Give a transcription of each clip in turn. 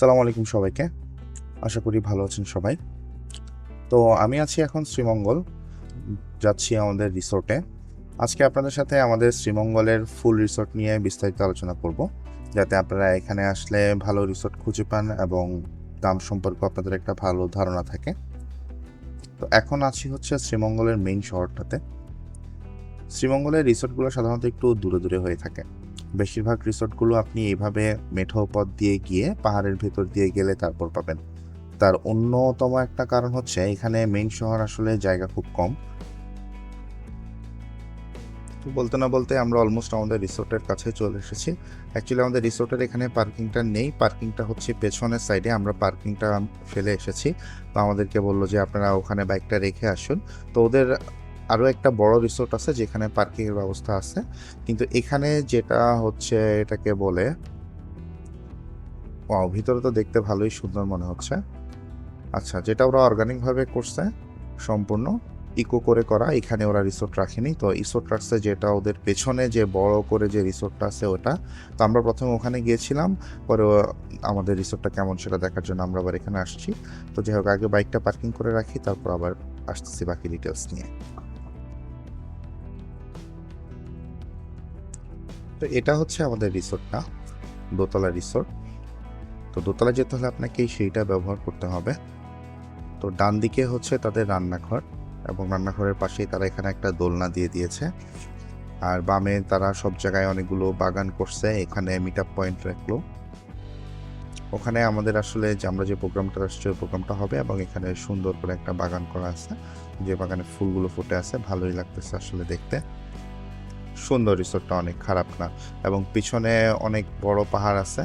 সালামু আলাইকুম সবাইকে। আশা করি ভালো আছেন সবাই। তো আমি আছি এখন শ্রীমঙ্গল। যাচ্ছি আমাদের রিসোর্টে। আজকে আপনাদের সাথে আমাদের শ্রীমঙ্গলের ফুল রিসোর্ট নিয়ে বিস্তারিত আলোচনা করব। যাতে আপনারা এখানে আসলে ভালো রিসোর্ট খুঁজে পান এবং দাম সম্পর্কে আপনাদের একটা ভালো ধারণা থাকে। তো এখন আছি হচ্ছে শ্রীমঙ্গলের মেইন শহরটাতে। শ্রীমঙ্গলের রিসোর্টগুলো সাধারণত একটু দূরে দূরে হয়ে থাকে। বেশিরভাগ রিসোর্টগুলো আপনি এইভাবে মেঠো পথ দিয়ে গিয়ে পাহাড়ের ভেতর দিয়ে গেলে তারপর পাবেন। তার অন্যতম একটা কারণ হচ্ছে এখানে মেইন শহর আসলে জায়গা খুব কম। তো বলতে না বলতে আমরা অলমোস্ট আমাদের রিসোর্টের কাছে চলে এসেছি। অ্যাকচুয়ালি আমাদের রিসোর্টের এখানে পার্কিংটা নেই। পার্কিংটা হচ্ছে পেছনের সাইডে আমরা পার্কিংটা ফেলে এসেছি। তো আমাদেরকে বলল যে আপনারা ওখানে বাইকটা রেখে আসুন। তো ওদের আরও একটা বড় রিসোর্ট আছে যেখানে পার্কিংয়ের ব্যবস্থা আছে। কিন্তু এখানে যেটা হচ্ছে এটাকে বলে ও ভিতরে তো দেখতে ভালোই সুন্দর মনে হচ্ছে। আচ্ছা যেটা ওরা অর্গানিকভাবে করছে, সম্পূর্ণ ইকো করে করা, এখানে ওরা রিসোর্ট রাখেনি। তো রিসোর্ট রাখছে যেটা ওদের পেছনে যে বড় করে যে রিসোর্টটা আছে ওটা। তো আমরা প্রথমে ওখানে গিয়েছিলাম, পরে আমাদের রিসোর্টটা কেমন সেটা দেখার জন্য আমরা আবার এখানে আসছি। তো যাই হোক, আগে বাইকটা পার্কিং করে রাখি, তারপর আবার আসতেছি বাকি ডিটেলস নিয়ে। তো এটা হচ্ছে আমাদের রিসোর্টটা দোতলা রিসোর্ট তো দোতলা যেতে হলে আপনাকে সেইটা ব্যবহার করতে হবে। তো ডান দিকে হচ্ছে তাদের রান্নাঘর এবং রান্নাঘরের পাশেই তারা এখানে একটা দোলনা দিয়ে দিয়েছে। আর বামে তারা সব জায়গায় অনেকগুলো বাগান করছে, এখানে মিট আপ পয়েন্ট রাখল। ওখানে আমাদের আসলে যে আমরা যে প্রোগ্রামটা আসছে, ওই প্রোগ্রামটা হবে এবং এখানে সুন্দর করে একটা বাগান করা আছে। যে বাগানে ফুলগুলো ফুটে আছে, ভালোই লাগতেছে আসলে দেখতে। সুন্দর রিসোর্টটা অনেক খারাপ না। এবং পিছনে অনেক বড় পাহাড় আছে।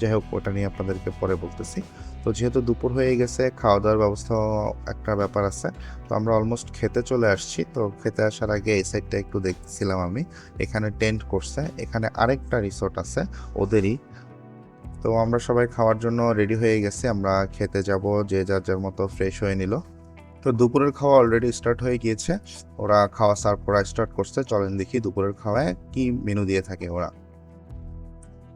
যাই হোক ওটা নিয়ে আপনাদেরকে পরে বলতেছি। তো যেহেতু দুপুর হয়ে গেছে খাওয়া দাওয়ার ব্যবস্থা একটা ব্যাপার আছে। তো আমরা অলমোস্ট খেতে চলে আসছি। তো খেতে আসার আগে এই সাইডটা একটু দেখছিলাম আমি। এখানে টেন্ট করছে। এখানে আরেকটা রিসোর্ট আছে, ওদেরই। তো আমরা সবাই খাওয়ার জন্য রেডি হয়ে গেছি। আমরা খেতে যাব, যে যার যার মতো ফ্রেশ হয়ে নিল। তো দুপুরের খাওয়া অলরেডি স্টার্ট হয়ে গিয়েছে। ওরা খাওয়া সার্ভ করা স্টার্ট করছে। চলেন দেখি দুপুরের খাওয়ায় কি মেনু দিয়ে থাকে ওরা।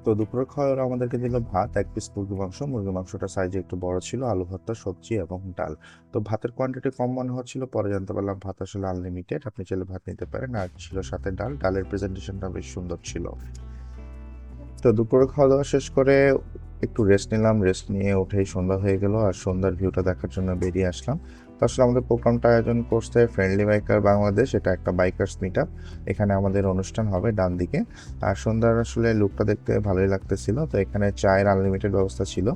তো দুপুরের খাওয়ায় ওরা আমাদেরকে দিল ভাত, এক পিস মুরগি মাংস। মুরগি মাংসটা সাইজে একটু বড় ছিল, আলু ভর্তা, সবজি এবং ডাল। তো ভাতের কোয়ান্টিটি কম মনে হচ্ছিল, পরে জানতে পারলাম ভাত আসলে আনলিমিটেড আপনি চাইলে ভাত নিতে পারেন, আর ছিল সাথে ডাল। ডালের প্রেজেন্টেশনটা বেশ সুন্দর ছিল। তো দুপুরে খাওয়া দাওয়া শেষ করে একটু রেস্ট নিলাম। রেস্ট নিয়ে উঠেই সন্ধ্যা হয়ে গেল, আর সন্ধ্যার ভিউটা দেখার জন্য বেরিয়ে আসলাম। আসলে আমাদের প্রোগ্রামটা আয়োজন করছে ফ্রেন্ডলি বাইকার বাংলাদেশ এটা একটা বাইকার্স মিট এখানে আমাদের অনুষ্ঠান হবে ডান দিকে আর সন্ধ্যার আসলে লুকটা দেখতে ভালোই লাগতেছিল। তো এখানে চায়ের আনলিমিটেড ব্যবস্থা ছিল।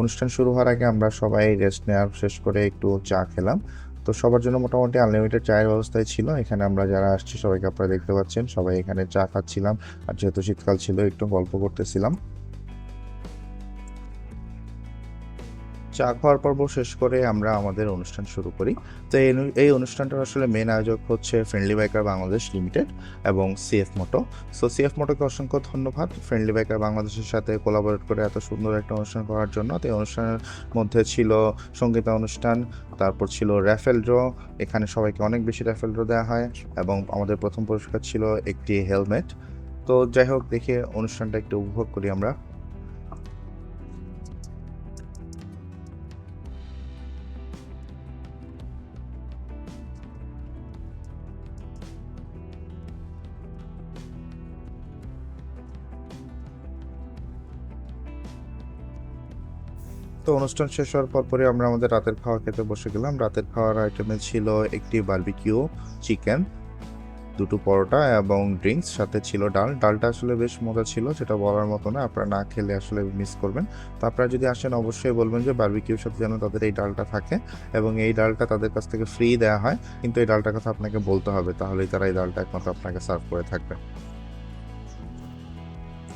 অনুষ্ঠান শুরু হওয়ার আগে আমরা সবাই রেস্ট নেওয়ার শেষ করে একটু চা খেলাম। তো সবার জন্য মোটামুটি আনলিমিটেড চায়ের ব্যবস্থাই ছিল। এখানে আমরা যারা আসছি সবাইকে আপনারা দেখতে পাচ্ছেন। সবাই এখানে চা খাচ্ছিলাম। আর যেহেতু শীতকাল ছিল, একটু গল্প করতেছিলাম। চা খাওয়ার পর্ব শেষ করে আমরা আমাদের অনুষ্ঠান শুরু করি। তো এই অনুষ্ঠানটার আসলে মেন আয়োজক হচ্ছে ফ্রেন্ডলি বাইকার বাংলাদেশ লিমিটেড এবং সিএফ মোটো সো সিএফ মোটোকে অসংখ্য ধন্যবাদ ফ্রেন্ডলি বাইকার বাংলাদেশের সাথে কোলাবোরেট করে এত সুন্দর একটা অনুষ্ঠান করার জন্য। তো এই অনুষ্ঠানের মধ্যে ছিল সঙ্গীতা অনুষ্ঠান, তারপর ছিল র্যাফেল ড্র এখানে সবাইকে অনেক বেশি র্যাফেল ড্র দেওয়া হয় এবং আমাদের প্রথম পুরস্কার ছিল একটি হেলমেট তো যাই হোক, দেখে অনুষ্ঠানটা একটু উপভোগ করি আমরা। তো অনুষ্ঠান শেষ হওয়ার পর পরে আমরা আমাদের রাতের খাওয়া খেতে বসে গেলাম। রাতের খাওয়ার আইটেমে ছিল একটি বার্বিকিউ চিকেন দুটো পরোটা এবং ড্রিঙ্কস সাথে ছিল ডাল। ডালটা আসলে বেশ মজা ছিল, সেটা বলার মতো না, আপনারা না খেলে আসলে মিস করবেন। তো আপনারা যদি আসেন, অবশ্যই বলবেন যে বার্বিকিউর সাথে যেন তাদের এই ডালটা থাকে এবং এই ডালটা তাদের কাছ থেকে ফ্রি দেওয়া হয়। কিন্তু এই ডালটার কথা আপনাকে বলতে হবে, তাহলেই তারা এই ডালটা একমাত্র আপনাকে সার্ভ করে থাকবে।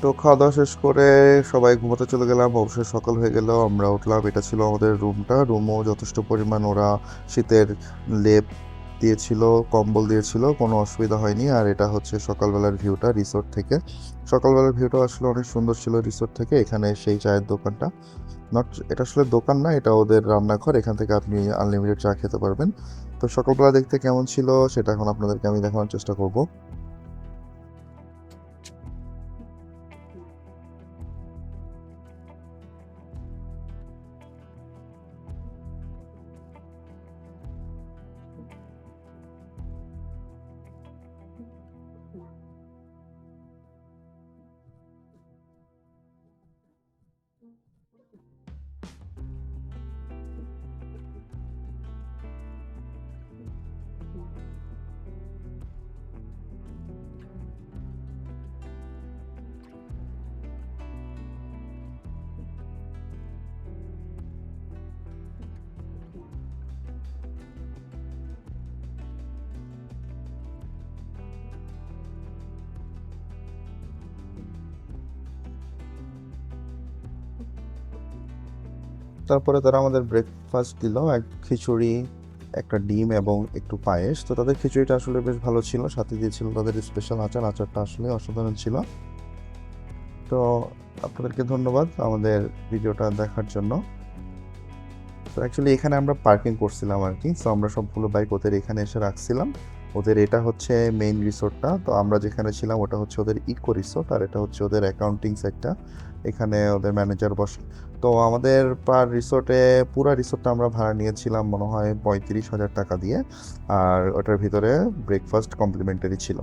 তো খাওয়া দাওয়া শেষ করে সবাই ঘুমোতে চলে গেলাম অবশ্যই সকাল হয়ে গেল, আমরা উঠলাম, এটা ছিল আমাদের রুমটা রুমও যথেষ্ট পরিমাণ ওরা শীতের লেপ দিয়েছিল, কম্বল দিয়েছিল, কোনো অসুবিধা হয়নি, আর এটা হচ্ছে সকালবেলার ভিউটা রিসোর্ট থেকে। সকালবেলার ভিউটা আসলে অনেক সুন্দর ছিল রিসোর্ট থেকে, এখানে সেই চায়ের দোকানটা। নট এটা আসলে দোকান না, এটা ওদের রান্নাঘর, এখান থেকে আপনি আনলিমিটেড চা খেতে পারবেন। তো সকালবেলা দেখতে কেমন ছিল, সেটা এখন আপনাদেরকে আমি দেখানোর চেষ্টা করব। তারপরে তারা আমাদের ব্রেকফাস্ট দিল, এক খিচুড়ি, একটা ডিম এবং একটু পায়েস। তো তাদের খিচুড়িটা আসলে বেশ ভালো ছিল, সাথে দিয়েছিল তাদের স্পেশাল আচার, আচারটা আসলে অসাধারণ ছিল। তো আপনাদেরকে ধন্যবাদ আমাদের ভিডিওটা দেখার জন্য। তো অ্যাকচুয়ালি এখানে আমরা পার্কিং করছিলাম আর কি সো আমরা সবগুলো বাইক ওদের এখানে এসে রাখছিলাম। ওদের এটা হচ্ছে মেইন রিসোর্টটা তো আমরা যেখানে ছিলাম ওটা হচ্ছে ওদের ইকো রিসোর্ট আর এটা হচ্ছে ওদের অ্যাকাউন্টিং সেটটা এখানে ওদের ম্যানেজার বসে। তো আমাদের পার রিসোর্টে পুরো রিসোর্টটা আমরা ভাড়া নিয়েছিলাম মনে হয় পঁয়ত্রিশ হাজার টাকা দিয়ে। আর ওটার ভিতরে ব্রেকফাস্ট কমপ্লিমেন্টারি ছিল।